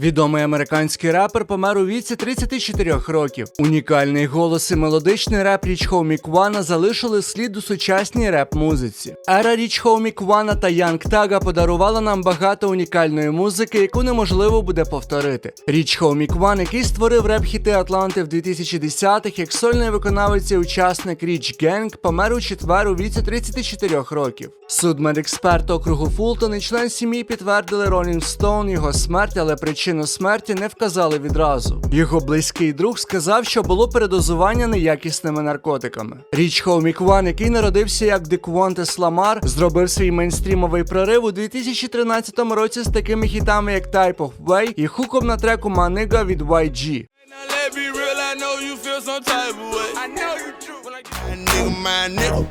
Відомий американський рапер помер у віці 34 років. Унікальний голос і мелодичний реп Річ Хоумі Квана залишили слід у сучасній реп-музиці. Ера Річ Хоумі Квана та Янг Тага подарувала нам багато унікальної музики, яку неможливо буде повторити. Річ Хоумі Кван, який створив реп-хіти Атланти в 2010-х, як сольний виконавець і учасник Річ Генг, помер у четвер у віці 34 років. Судмедексперт округу Фултон і член сім'ї підтвердили Rolling Stone його смерть, але причину смерті не вказали відразу. Його близький друг сказав, що було передозування неякісними наркотиками. Річ Хоумі Кван, який народився як Деквонтес Ламар, зробив свій мейнстрімовий прорив у 2013 році з такими хітами, як Type of Way і хуком на треку Манига від YG. My nigga,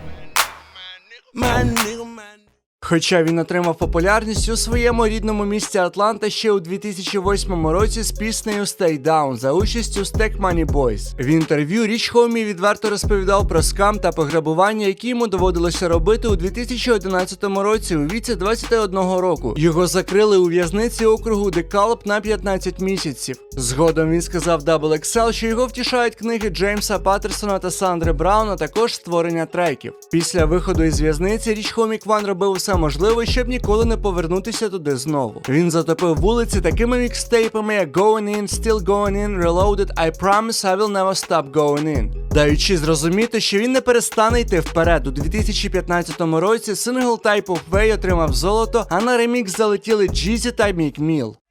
my nigga, Хоча він отримав популярність у своєму рідному місті Атланта ще у 2008 році з піснею Stay Down за участю Stack Money Boys. В інтерв'ю Річ Хомі відверто розповідав про скам та пограбування, які йому доводилося робити у 2011 році у віці 21 року. Його закрили у в'язниці округу Декалп на 15 місяців. Згодом він сказав Double XL, що його втішають книги Джеймса Паттерсона та Сандри Брауна, також створення треків. Після виходу із в'язниці Річ Хомі Кван робив усе можливе, щоб ніколи не повернутися туди знову. Він затопив вулиці такими мікстейпами, як Going In, Still Going In, Reloaded, I Promise I Will Never Stop Going In. Даючи зрозуміти, що він не перестане йти вперед. У 2015 році сингл Type of Way отримав золото, а на ремікс залетіли Jeezy та Meek Mill.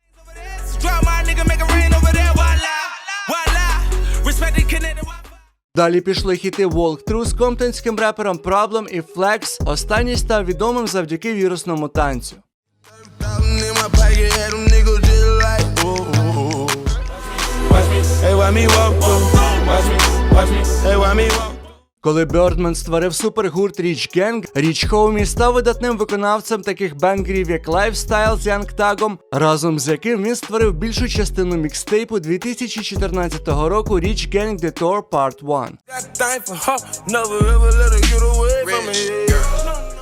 Далі пішли хіти Walk Through з комптонським репером Problem і Flex. Останній став відомим завдяки вірусному танцю. Hey, why me walk through? Watch me, watch me, hey, me walk Коли Бёрдман створив супергурт Річ Генг, Річ Хоумі став видатним виконавцем таких бенгерів, як Lifestyle з Янг Тагом, разом з яким він створив більшу частину мікстейпу 2014 року Річ Gang The Tour Part 1. Got thing for her, never ever let her get away from me.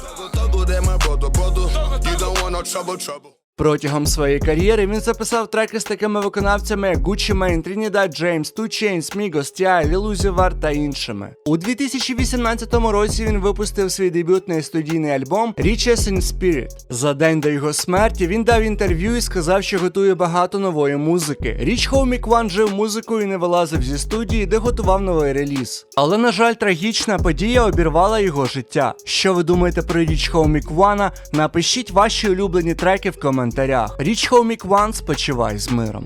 Double, double, that my brother, brother. You don't want no trouble, trouble. Протягом своєї кар'єри він записав треки з такими виконавцями, як Gucci Mane, Trinidad James, Two Chainz, Migos, T.I., Lil Uzi Vert та іншими. У 2018 році він випустив свій дебютний студійний альбом Riches in Spirit. За день до його смерті він дав інтерв'ю і сказав, що готує багато нової музики. Річ Хоумі Кван жив музикою і не вилазив зі студії, де готував новий реліз. Але, на жаль, трагічна подія обірвала його життя. Що ви думаєте про Річ Хоумі Квана? Напишіть ваші улюблені треки в коментарях. Річ Хоумік Ван спочивай з миром.